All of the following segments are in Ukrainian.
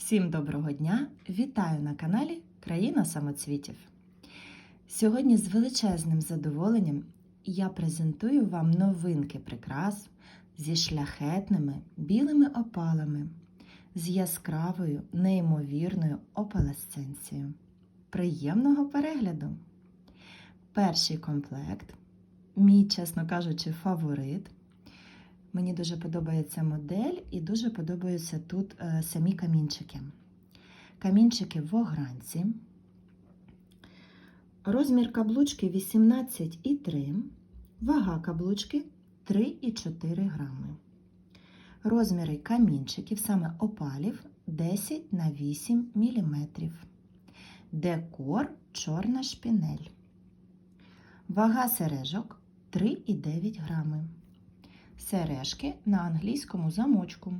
Всім доброго дня! Вітаю на каналі Країна самоцвітів. Сьогодні з величезним задоволенням я презентую вам новинки прикрас зі шляхетними білими опалами, з яскравою, неймовірною опалесценцією. Приємного перегляду! Перший комплект, мій, чесно кажучи, фаворит. Мені дуже подобається модель і дуже подобаються тут е, самі камінчики. Камінчики в огранці. Розмір каблучки 18,3, вага каблучки 3,4 грами. Розміри камінчиків, саме опалів 10 на 8 мм. Декор чорна шпінель. Вага сережок 3,9 грами сережки на англійському замочку.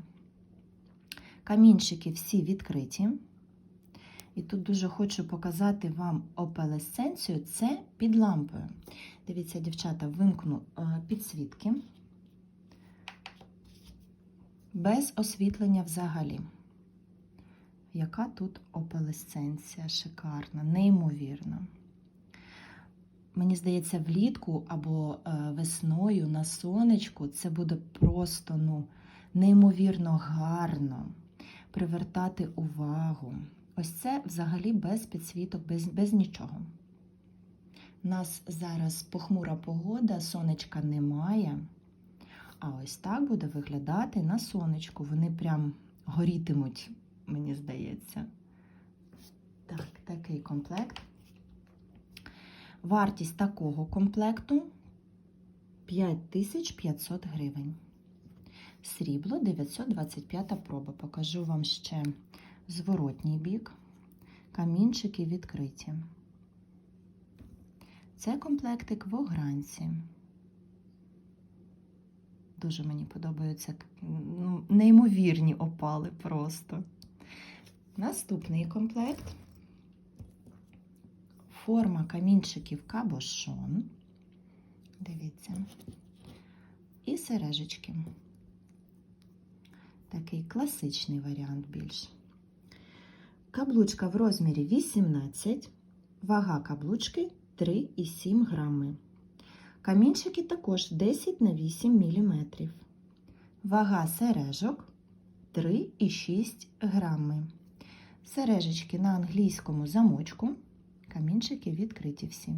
Камінчики всі відкриті. І тут дуже хочу показати вам опелесценцію. Це під лампою. Дивіться, дівчата, вимкну е, підсвітки. Без освітлення взагалі. Яка тут опелесценція шикарна, неймовірна. Мені здається, влітку або е, весною на сонечку це буде просто ну, неймовірно гарно привертати увагу. Ось це взагалі без підсвіток, без, без нічого. У нас зараз похмура погода, сонечка немає. А ось так буде виглядати на сонечку. Вони прям горітимуть, мені здається. Так, такий комплект. Вартість такого комплекту 5500 гривень. Срібло 925 проба. Покажу вам ще зворотній бік. Камінчики відкриті. Це комплектик в огранці. Дуже мені подобаються ну, неймовірні опали просто. Наступний комплект форма камінчиків кабошон. Дивіться. І сережечки. Такий класичний варіант більш. Каблучка в розмірі 18, вага каблучки 3,7 грами. Камінчики також 10 на 8 мм. Вага сережок 3,6 грами. Сережечки на англійському замочку. Камінчики відкриті всі.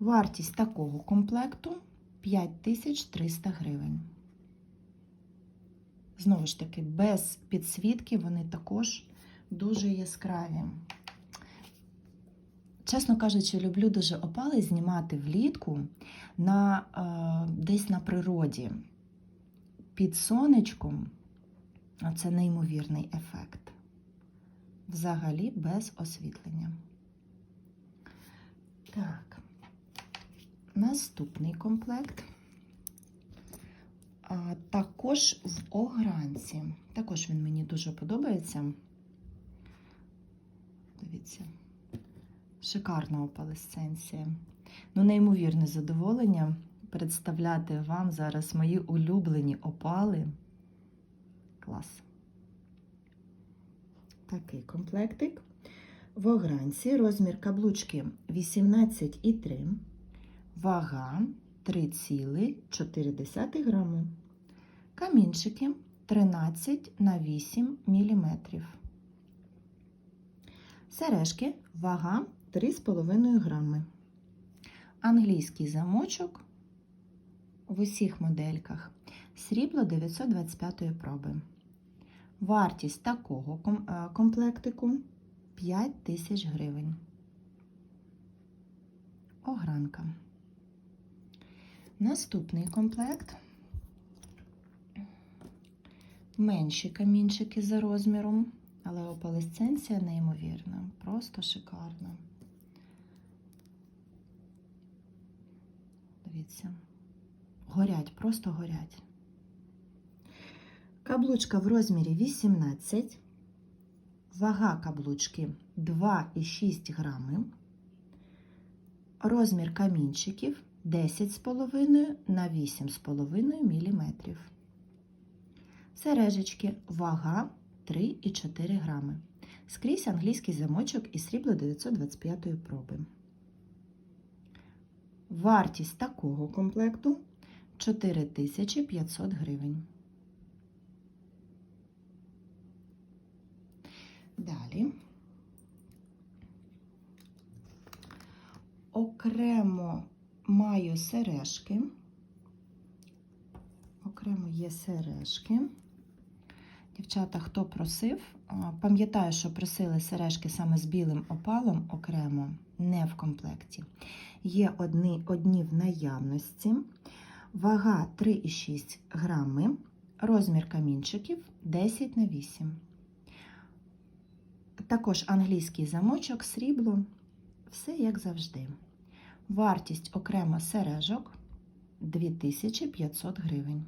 Вартість такого комплекту 5300 гривень. Знову ж таки, без підсвітки вони також дуже яскраві. Чесно кажучи, люблю дуже опали знімати влітку на, е, десь на природі. Під сонечком це неймовірний ефект. Взагалі без освітлення. Так, наступний комплект. А, також в огранці. Також він мені дуже подобається. Дивіться, шикарна опалесценція. Ну, неймовірне задоволення представляти вам зараз мої улюблені опали. Клас. Такий комплектик. В огранці розмір каблучки 18,3, вага 3,4 грами. Камінчики 13 на 8 мм. Сережки вага 3,5 грами. Англійський замочок в усіх модельках. Срібло 925 проби. Вартість такого комплектику 5 тисяч гривень. Огранка. Наступний комплект. Менші камінчики за розміром, але опалесценція неймовірна, просто шикарна. Дивіться, горять, просто горять. Каблучка в розмірі 18. Вага каблучки 2,6 грами. Розмір камінчиків 10,5 на 8,5 мм. Сережечки вага 3,4 грами. Скрізь англійський замочок і срібло 925 проби. Вартість такого комплекту 4500 гривень. Далі. Окремо маю сережки. Окремо є сережки. Дівчата, хто просив, пам'ятаю, що просили сережки саме з білим опалом окремо, не в комплекті. Є одні, одні в наявності. Вага 3,6 грами, розмір камінчиків 10 на 8. Також англійський замочок, срібло, все як завжди. Вартість окремо сережок 2500 гривень.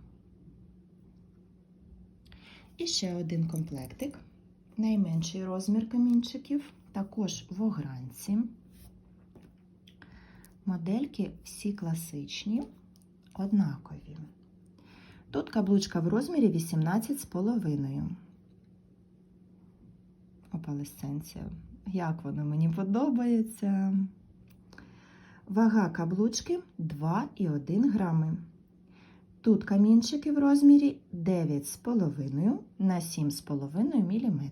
І ще один комплектик. Найменший розмір камінчиків, також в огранці. Модельки всі класичні, однакові. Тут каблучка в розмірі 18,5. Опалесценція. Як воно мені подобається. Вага каблучки 2,1 грами. Тут камінчики в розмірі 9,5 на 7,5 мм.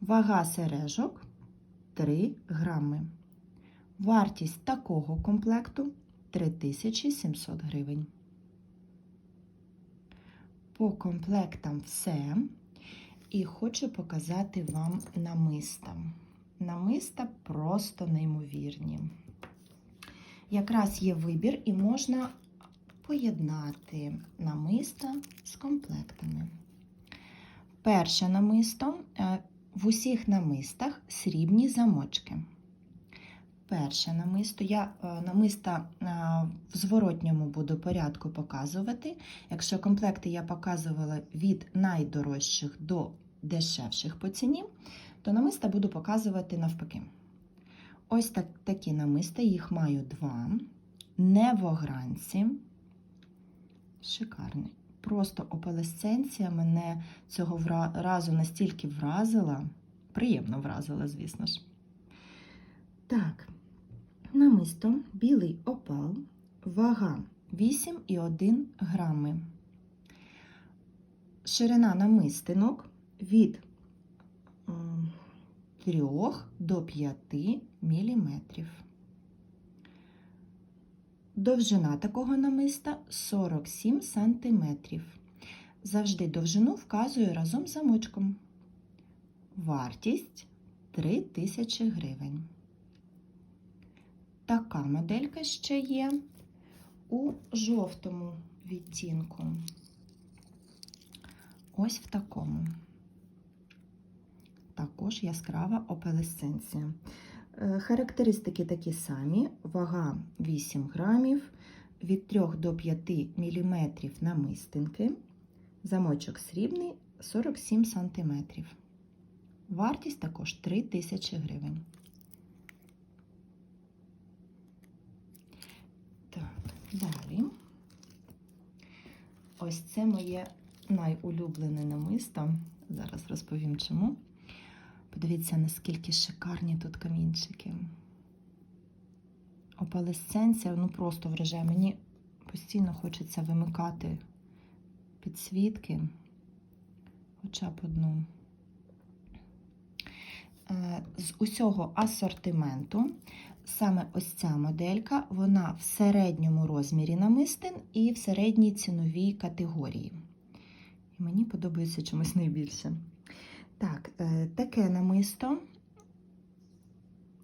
Вага сережок 3 грами. Вартість такого комплекту 3700 гривень. По комплектам все. І хочу показати вам намиста. Намиста просто неймовірні. Якраз є вибір, і можна поєднати намиста з комплектами. Перше намисто е, в усіх намистах срібні замочки. Перше намисто. Я е, намиста е, в зворотньому буду порядку показувати. Якщо комплекти я показувала від найдорожчих до дешевших по ціні, то намиста буду показувати навпаки. Ось так, такі намиста, їх маю два, не в огранці. Шикарний. Просто опалесценція мене цього разу настільки вразила, приємно вразила, звісно ж. Так, намисто, білий опал, вага 8,1 грами. Ширина намистинок від 3 до 5 міліметрів. Довжина такого намиста 47 см. Завжди довжину вказую разом з замочком. Вартість 3000 гривень. Така моделька ще є у жовтому відтінку. Ось в такому. Також яскрава опелесценція. Е, Характеристики такі самі: вага 8 грамів, від 3 до 5 мм намистинки, замочок срібний 47 см. Вартість також 3000 гривень. Так, далі. Ось це моє найулюблене намисто. Зараз розповім чому. Подивіться, наскільки шикарні тут камінчики. Опалесценція, ну просто вражає. Мені постійно хочеться вимикати підсвітки, хоча б одну. Е, З усього асортименту саме ось ця моделька, вона в середньому розмірі намистин і в середній ціновій категорії. І мені подобається чомусь найбільше. Так, е, таке намисто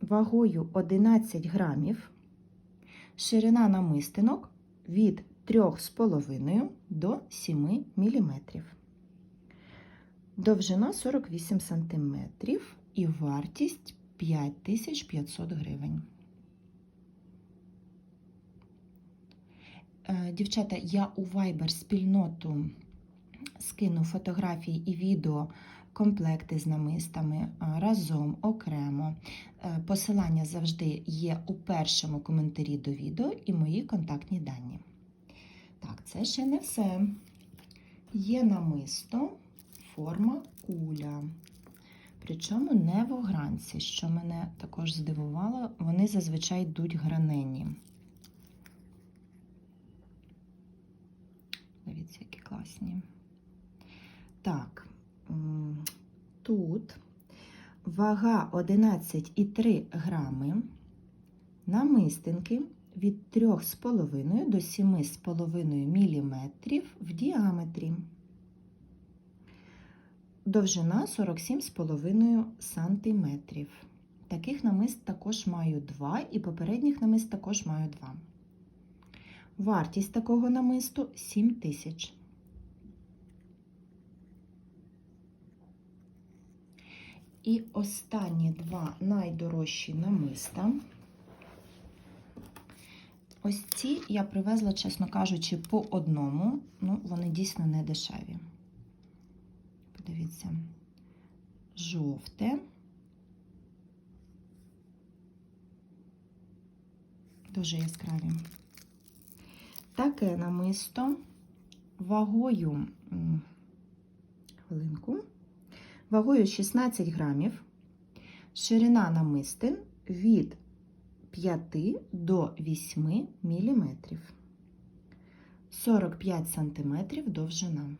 вагою 11 грамів, ширина намистинок від 3,5 до 7 мм. Довжина 48 см і вартість 5500 гривень. Е, Дівчата, я у Viber спільноту скину фотографії і відео комплекти з намистами е, разом окремо. Е, Посилання завжди є у першому коментарі до відео і мої контактні дані. Так, це ще не все. Є намисто, форма куля. Причому не в огранці, що мене також здивувало, вони зазвичай йдуть гранені. Дивіться, які класні. Так, тут вага 11,3 грами, намистинки від 3,5 до 7,5 мм в діаметрі. Довжина 47,5 см. Таких намист також маю 2, і попередніх намист також маю 2. Вартість такого намисту 7 тисяч. І останні два найдорожчі намиста. Ось ці я привезла, чесно кажучи, по одному. Ну, вони дійсно не дешеві. Подивіться, жовте. Дуже яскраві. Таке намисто вагою, хвилинку, вагою 16 грамів, ширина намистин від 5 до 8 міліметрів, 45 сантиметрів довжина.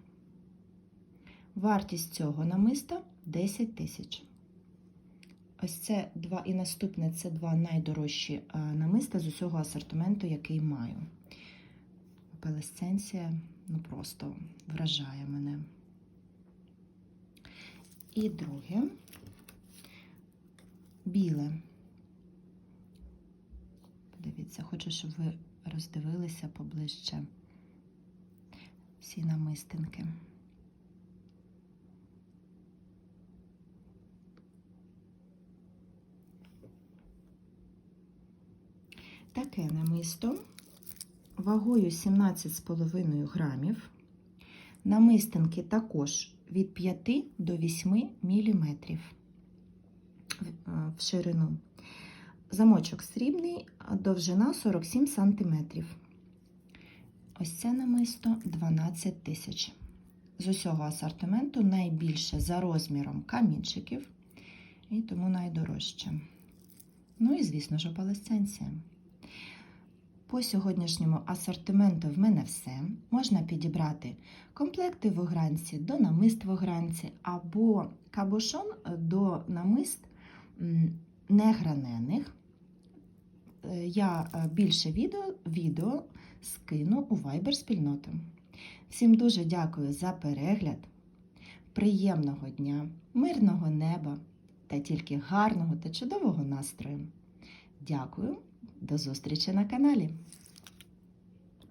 Вартість цього намиста 10 тисяч. Ось це два і наступне це два найдорожчі е, намиста з усього асортименту, який маю. Пелесценція ну просто вражає мене. І друге біле. Подивіться, хочу, щоб ви роздивилися поближче всі намистинки. Таке намисто вагою 17,5 грамів. Намистинки також від 5 до 8 міліметрів в ширину. Замочок срібний, довжина 47 сантиметрів. Ось це намисто 12 тисяч. З усього асортименту найбільше за розміром камінчиків і тому найдорожче. Ну і, звісно ж, опалесценція. По сьогоднішньому асортименту в мене все. Можна підібрати комплекти в огранці до намист в огранці, або кабошон до намист негранених. Я більше відео, відео скину у Viber спільноту. Всім дуже дякую за перегляд. Приємного дня, мирного неба та тільки гарного та чудового настрою. Дякую! До зустрічі на каналі!